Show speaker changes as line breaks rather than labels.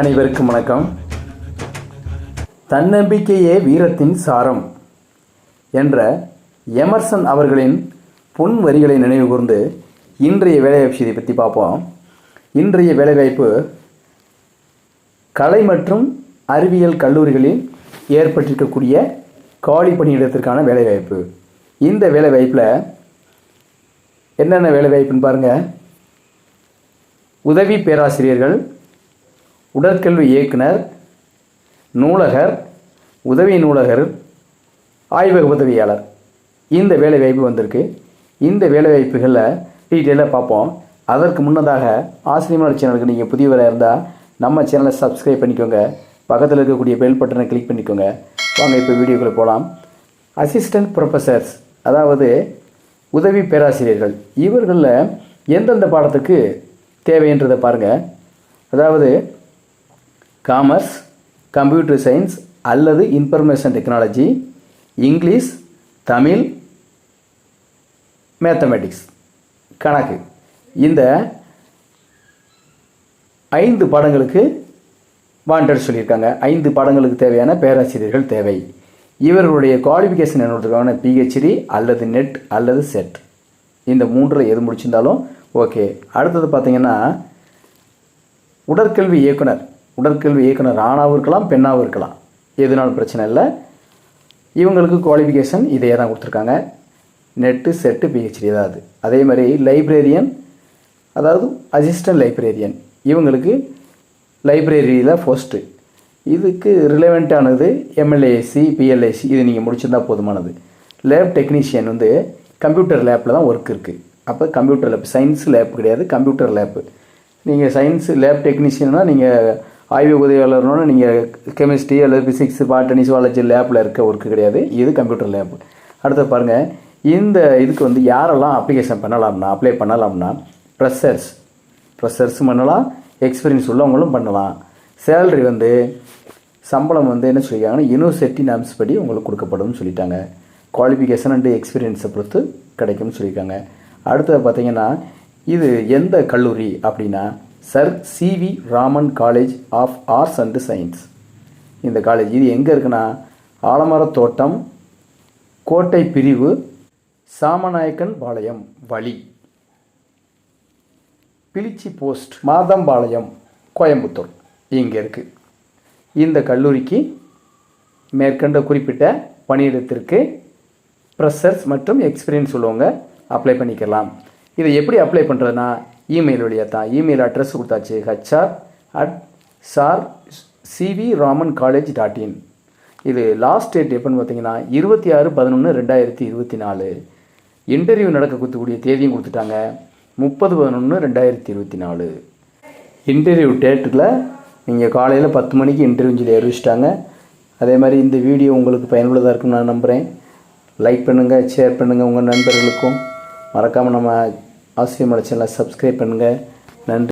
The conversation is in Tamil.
அனைவருக்கும் வணக்கம். தன்னம்பிக்கையே வீரத்தின் சாரம் என்ற எமர்சன் அவர்களின் பொன் வரிகளை நினைவு கூர்ந்து இன்றைய வேலைவாய்ப்பு செய்தியை பற்றி பார்ப்போம். இன்றைய வேலைவாய்ப்பு கலை மற்றும் அறிவியல் கல்லூரிகளில் ஏற்பட்டிருக்கக்கூடிய காலி பணியிடத்திற்கான வேலைவாய்ப்பு. இந்த வேலைவாய்ப்பில் என்னென்ன வேலைவாய்ப்புன்னு பாருங்கள் உதவி பேராசிரியர்கள் உடற்கல்வி இயக்குனர் நூலகர் உதவி நூலகர் ஆய்வக உதவியாளர். இந்த வேலைவாய்ப்பு வந்திருக்கு. இந்த வேலைவாய்ப்புகளில் டீட்டெயிலாக பார்ப்போம். அதற்கு முன்னதாக ஆசிரியமான சேனலுக்கு நீங்கள் புதியவராக இருந்தால் நம்ம சேனலை சப்ஸ்கிரைப் பண்ணிக்கோங்க. பக்கத்தில் இருக்கக்கூடிய பெல் பட்டனை கிளிக் பண்ணிக்கோங்க. வாங்க இப்போ வீடியோக்குள்ளே போகலாம் அசிஸ்டன்ட் ப்ரொஃபஸர்ஸ் அதாவது உதவி பேராசிரியர்கள் இவர்களில் எந்தெந்த பாடத்துக்கு தேவைன்றதை பாருங்கள் அதாவது காமர்ஸ் கம்ப்யூட்டர் சயின்ஸ் அல்லது information technology English Tamil mathematics கணக்கு. இந்த ஐந்து பாடங்களுக்கு வாண்டட் சொல்லியிருக்காங்க. ஐந்து பாடங்களுக்கு தேவையான பேராசிரியர்கள் தேவை. இவர்களுடைய குவாலிஃபிகேஷன் என்னோட பிஹெச்டி அல்லது நெட் அல்லது செட் இந்த மூன்றில் எது முடிச்சிருந்தாலும் ஓகே அடுத்தது பார்த்தீங்கன்னா உடற்கல்வி இயக்குனர். உடற்கல்வி இயக்குனர் ஆணாகவும் இருக்கலாம் பெண்ணாகவும் இருக்கலாம். எதுனாலும் பிரச்சனை இல்லை. இவங்களுக்கு குவாலிஃபிகேஷன் இதே தான் கொடுத்துருக்காங்க. நெட்டு செட்டு பிஹெச்டி ஏதாவது. அது அதே மாதிரி லைப்ரேரியன் அதாவது அசிஸ்டன்ட் லைப்ரேரியன் இவங்களுக்கு லைப்ரரியில் ஃபர்ஸ்ட்டு இதுக்கு ரிலவெண்ட்டானது எம்எல்ஏசி பிஎல்ஏசி இது நீங்கள் முடிச்சிருந்தா போதுமானது. லேப் டெக்னீஷியன் வந்து கம்ப்யூட்டர் லேப்பில் தான் ஒர்க் இருக்குது அப்போ கம்ப்யூட்டர் லேப் சயின்ஸ் லேப் கிடையாது கம்ப்யூட்டர் லேப்பு நீங்கள் சயின்ஸ் லேப் டெக்னீஷியன்னா நீங்கள் ஆய்வு உதவியாளர்னு நீங்கள் கெமிஸ்ட்ரி அல்லது ஃபிசிக்ஸ் பாட்டனி சுவாலஜி லேப்பில் இருக்க ஒர்க்கு கிடையாது. இது கம்ப்யூட்டர் லேப் அடுத்து பாருங்கள் இந்த இதுக்கு வந்து யாரெல்லாம் அப்ளிகேஷன் பண்ணலாம்னா அப்ளை பண்ணலாம்னா ப்ரெஷர்ஸ் ப்ரெஷர்ஸும் பண்ணலாம் எக்ஸ்பீரியன்ஸ் உள்ளவங்களும் பண்ணலாம். சேலரி வந்து சம்பளம் வந்து என்ன சொல்லியிருக்காங்கன்னா யூனிவர்சிட்டி நாம்ஸ் படி உங்களுக்கு கொடுக்கப்படும் சொல்லிட்டாங்க. குவாலிஃபிகேஷன் அண்டு எக்ஸ்பீரியன்ஸை பொறுத்து கிடைக்கும்னு சொல்லியிருக்காங்க. அடுத்தது பார்த்திங்கன்னா இது எந்த கல்லூரி அப்படின்னா sir C V Raman college of arts and science இந்த காலேஜ் இது எங்கே இருக்குன்னா ஆலமரத் தோட்டம் கோட்டை பிரிவு சாமநாயக்கன் பாளையம் வழி. பிலிச்சி போஸ்ட் மாதம்பாளையம் கோயம்புத்தூர். இங்கே இருக்குது இந்த கல்லூரிக்கு மேற்கண்ட குறிப்பிட்ட பணியிடத்திற்கு ப்ரெஷர்ஸ் மற்றும் எக்ஸ்பீரியன்ஸ் உள்ளவங்க அப்ளை பண்ணிக்கலாம். இதை எப்படி அப்ளை பண்ணுறதுனா இமெயில் வழியாக தான் இமெயில் அட்ரஸ் கொடுத்தாச்சு. H R at sir C V Raman college dot in இது லாஸ்ட் டேட் எப்போன்னு பார்த்தீங்கன்னா இருபத்தி ஆறு பதினொன்று ரெண்டாயிரத்தி இருபத்தி நாலு. இன்டர்வியூ நடக்க கொடுக்கக்கூடிய தேதியும் கொடுத்துட்டாங்க. முப்பது பதினொன்று ரெண்டாயிரத்தி இருபத்தி நாலு. இன்டர்வியூ டேட்டில் நீங்கள் காலையில் பத்து மணிக்கு இன்டர்வியூ சொல்லி அறிவிச்சிட்டாங்க. அதே மாதிரி இந்த வீடியோ உங்களுக்கு பயனுள்ளதாக இருக்கும்னு நான் நம்புகிறேன் லைக் பண்ணுங்கள் ஷேர் பண்ணுங்கள் உங்கள் நண்பர்களுக்கும். மறக்காமல் நம்ம ஆசிரியர் மலைச்சலை சப்ஸ்கிரைப் பண்ணுங்கள் நன்றி.